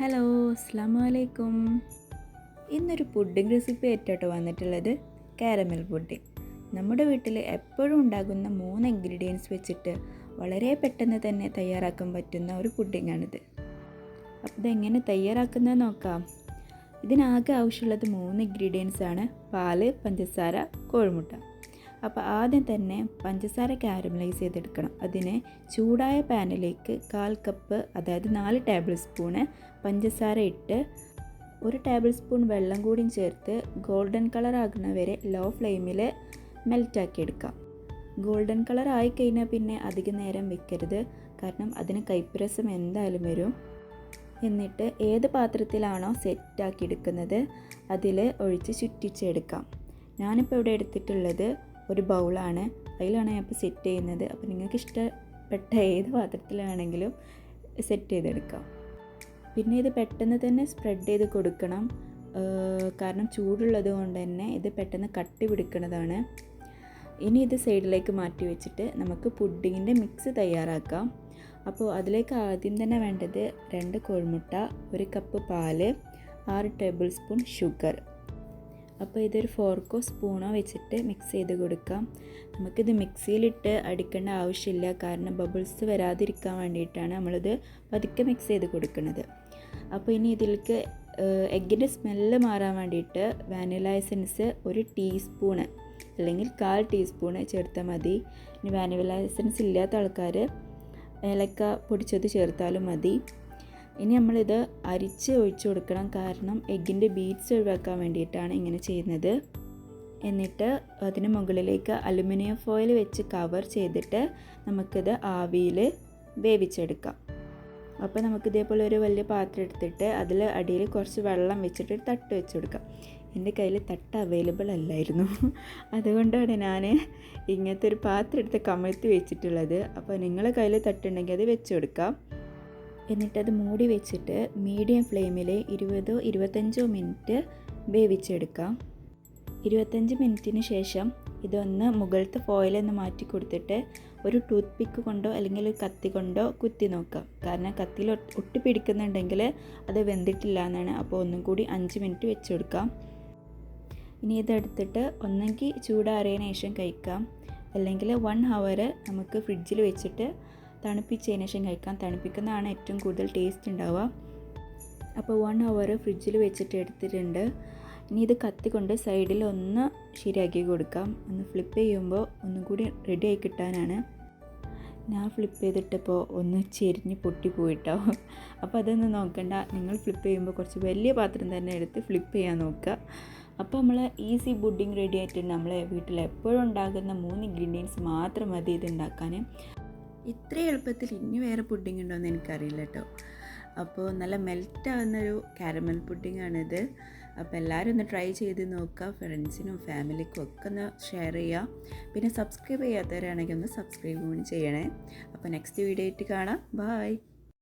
Hello അസ്സാം വലൈക്കും ഇന്നൊരു പുഡിംഗ് റെസിപ്പി ഏറ്റോട്ട് വന്നിട്ടുള്ളത്. Caramel pudding. നമ്മുടെ വീട്ടിൽ എപ്പോഴും ഉണ്ടാകുന്ന മൂന്ന് ഇൻഗ്രീഡിയൻസ് വെച്ചിട്ട് വളരെ പെട്ടെന്ന് തന്നെ തയ്യാറാക്കാൻ പറ്റുന്ന ഒരു പുഡിങ്ങാണിത് അപ്പോൾ ഇതെങ്ങനെ തയ്യാറാക്കുന്നത് നോക്കാം. ഇതിനാകെ ആവശ്യമുള്ളത് മൂന്ന് ഇൻഗ്രീഡിയൻസ് ആണ്. പാൽ പഞ്ചസാര കോഴിമുട്ട. അപ്പോൾ ആദ്യം തന്നെ പഞ്ചസാര കാരമലൈസ് ചെയ്തെടുക്കണം. അതിനെ ചൂടായ പാനിലേക്ക് കാൽ കപ്പ് അതായത് നാല് ടേബിൾ സ്പൂണ് പഞ്ചസാര ഇട്ട് ഒരു ടേബിൾ സ്പൂൺ വെള്ളം കൂടിയും ചേർത്ത് ഗോൾഡൻ കളർ ആകുന്ന വരെ ലോ ഫ്ലെയിമിൽ മെൽറ്റാക്കി എടുക്കാം. ഗോൾഡൻ കളർ ആയി കഴിഞ്ഞാൽ പിന്നെ അധിക നേരം വെക്കരുത്. കാരണം അതിന് കൈപ്പുരസം എന്തായാലും വരും. എന്നിട്ട് ഏത് പാത്രത്തിലാണോ സെറ്റാക്കി എടുക്കുന്നത് അതിൽ ഒഴിച്ച് ചുറ്റിച്ചെടുക്കാം. ഞാനിപ്പോൾ ഇവിടെ എടുത്തിട്ടുള്ളത് ഒരു ബൗളാണ്. അതിലാണ് ഞാൻ ഇപ്പോൾ സെറ്റ് ചെയ്യുന്നത്. അപ്പോൾ നിങ്ങൾക്ക് ഇഷ്ടപ്പെട്ട ഏത് പാത്രത്തിലാണെങ്കിലും സെറ്റ് ചെയ്തെടുക്കാം. പിന്നെ ഇത് പെട്ടെന്ന് തന്നെ സ്പ്രെഡ് ചെയ്ത് കൊടുക്കണം. കാരണം ചൂടുള്ളത് കൊണ്ട് തന്നെ ഇത് പെട്ടെന്ന് കട്ടി പിടിക്കുന്നതാണ് ഇനി ഇത് സൈഡിലേക്ക് മാറ്റി വെച്ചിട്ട് നമുക്ക് പുഡിങ്ങിന്റെ മിക്സ് തയ്യാറാക്കാം. അപ്പോൾ അതിലേക്ക് ആദ്യം തന്നെ വേണ്ടത് രണ്ട് കോഴിമുട്ട ഒരു കപ്പ് പാൽ ആറ് ടേബിൾ സ്പൂൺ ഷുഗർ അപ്പോൾ ഇതൊരു ഫോർക്കോ സ്പൂണോ വെച്ചിട്ട് മിക്സ് ചെയ്ത് കൊടുക്കാം. നമുക്കിത് മിക്സിയിലിട്ട് അടിക്കേണ്ട ആവശ്യമില്ല. കാരണം ബബിൾസ് വരാതിരിക്കാൻ വേണ്ടിയിട്ടാണ് നമ്മളിത് പതുക്കെ മിക്സ് ചെയ്ത് കൊടുക്കുന്നത്. അപ്പോൾ ഇനി ഇതിലേക്ക് എഗ്ഗിന്റെ സ്മെല്ല് മാറാൻ വേണ്ടിയിട്ട് വാനില എസൻസ് ഒരു ടീസ്പൂണ് അല്ലെങ്കിൽ കാൽ ടീസ്പൂണ് ചേർത്താൽ മതി. ഇനി വാനില എസൻസ് ഇല്ലാത്ത ആൾക്കാർ ഏലക്ക പൊടിച്ചത് ചേർത്താലും മതി. ഇനി നമ്മളിത് അരിച്ച് ഒഴിച്ചു കൊടുക്കണം. കാരണം എഗ്ഗിന്റെ ബീഡ്സ് ഒഴിവാക്കാൻ വേണ്ടിയിട്ടാണ് ഇങ്ങനെ ചെയ്യുന്നത്. എന്നിട്ട് അതിന് മുകളിലേക്ക് അലുമിനിയം ഫോയിൽ വെച്ച് കവർ ചെയ്തിട്ട് നമുക്കിത് ആവിയിൽ വേവിച്ചെടുക്കാം. അപ്പോൾ നമുക്ക് ഇതേപോലെ ഒരു വലിയ പാത്രം എടുത്തിട്ട് അതിൽ അടിയിൽ കുറച്ച് വെള്ളം വെച്ചിട്ട് തട്ട് വെച്ച് കൊടുക്കാം. എന്റെ കയ്യിൽ തട്ട് അവൈലബിൾ അല്ലായിരുന്നു. അതുകൊണ്ടാണ് ഞാൻ ഇങ്ങനത്തെ ഒരു പാത്രം എടുത്ത് കമഴ്ത്തി വെച്ചിട്ടുള്ളത്. അപ്പോൾ നിങ്ങളുടെ കയ്യിൽ തട്ടുണ്ടെങ്കിൽ അത് വെച്ച് കൊടുക്കാം. എന്നിട്ടത് മൂടി വെച്ചിട്ട് മീഡിയം ഫ്ലെയിമിൽ ഇരുപതോ ഇരുപത്തഞ്ചോ മിനിറ്റ് വേവിച്ചെടുക്കാം. ഇരുപത്തഞ്ച് മിനിറ്റിന് ശേഷം ഇതൊന്ന് മുകളിലത്തെ ഫോയിലൊന്ന് മാറ്റി കൊടുത്തിട്ട് ഒരു ടൂത്ത് പിക്ക് കൊണ്ടോ അല്ലെങ്കിൽ ഒരു കത്തി കൊണ്ടോ കുത്തി നോക്കാം. കാരണം കത്തിയിൽ ഒട്ടി പിടിക്കുന്നുണ്ടെങ്കിൽ അത് വെന്തിട്ടില്ല എന്നാണ്. അപ്പോൾ ഒന്നും കൂടി അഞ്ച് മിനിറ്റ് വെച്ച് കൊടുക്കാം. ഇനി ഇതെടുത്തിട്ട് ഒന്നെങ്കിൽ ചൂടാറിയതിന് ശേഷം കഴിക്കാം. അല്ലെങ്കിൽ വൺ ഹവർ നമുക്ക് ഫ്രിഡ്ജിൽ വെച്ചിട്ട് തണുപ്പിച്ചതിന് ശേഷം കഴിക്കാം തണുപ്പിക്കുന്നതാണ് ഏറ്റവും കൂടുതൽ ടേസ്റ്റ് ഉണ്ടാവുക. അപ്പോൾ വൺ അവർ ഫ്രിഡ്ജിൽ വെച്ചിട്ട് എടുത്തിട്ടുണ്ട്. ഇനി ഇത് കത്തിക്കൊണ്ട് സൈഡിൽ ഒന്ന് ശരിയാക്കി കൊടുക്കാം. ഒന്ന് ഫ്ലിപ്പ് ചെയ്യുമ്പോൾ ഒന്നും കൂടി റെഡി ആയി കിട്ടാനാണ്. ഞാൻ ഫ്ലിപ്പ് ചെയ്തിട്ടപ്പോൾ ഒന്ന് ചെരിഞ്ഞ് പൊട്ടിപ്പോയിട്ടോ അപ്പോൾ അതൊന്നും നോക്കണ്ട. നിങ്ങൾ ഫ്ലിപ്പ് ചെയ്യുമ്പോൾ കുറച്ച് വലിയ പാത്രം തന്നെ എടുത്ത് ഫ്ലിപ്പ് ചെയ്യാൻ നോക്കുക. അപ്പോൾ നമ്മൾ ഈസി ബുഡിങ് റെഡി ആയിട്ടുണ്ട് നമ്മളെ വീട്ടിൽ എപ്പോഴും ഉണ്ടാകുന്ന മൂന്ന് ഇൻഗ്രീഡിയൻസ് മാത്രം മതി ഇത് ഉണ്ടാക്കാൻ. ഇത്ര എളുപ്പത്തിൽ ഇനി വേറെ പുഡിംഗ് ഉണ്ടോയെന്ന് എനിക്കറിയില്ല കേട്ടോ അപ്പോൾ നല്ല മെൽറ്റ് ആവുന്നൊരു കാരമൽ പുഡിങ്ങാണിത് അപ്പോൾ എല്ലാവരും ഒന്ന് ട്രൈ ചെയ്ത് നോക്കുക ഫ്രണ്ട്സിനും ഫാമിലിക്കും ഒക്കെ ഒന്ന് ഷെയർ ചെയ്യുക പിന്നെ സബ്സ്ക്രൈബ് ചെയ്യാത്തവരാണെങ്കിൽ ഒന്ന് സബ്സ്ക്രൈബ് ചെയ്യണേ. അപ്പോൾ നെക്സ്റ്റ് വീഡിയോ ആയിട്ട് കാണാം. ബായ്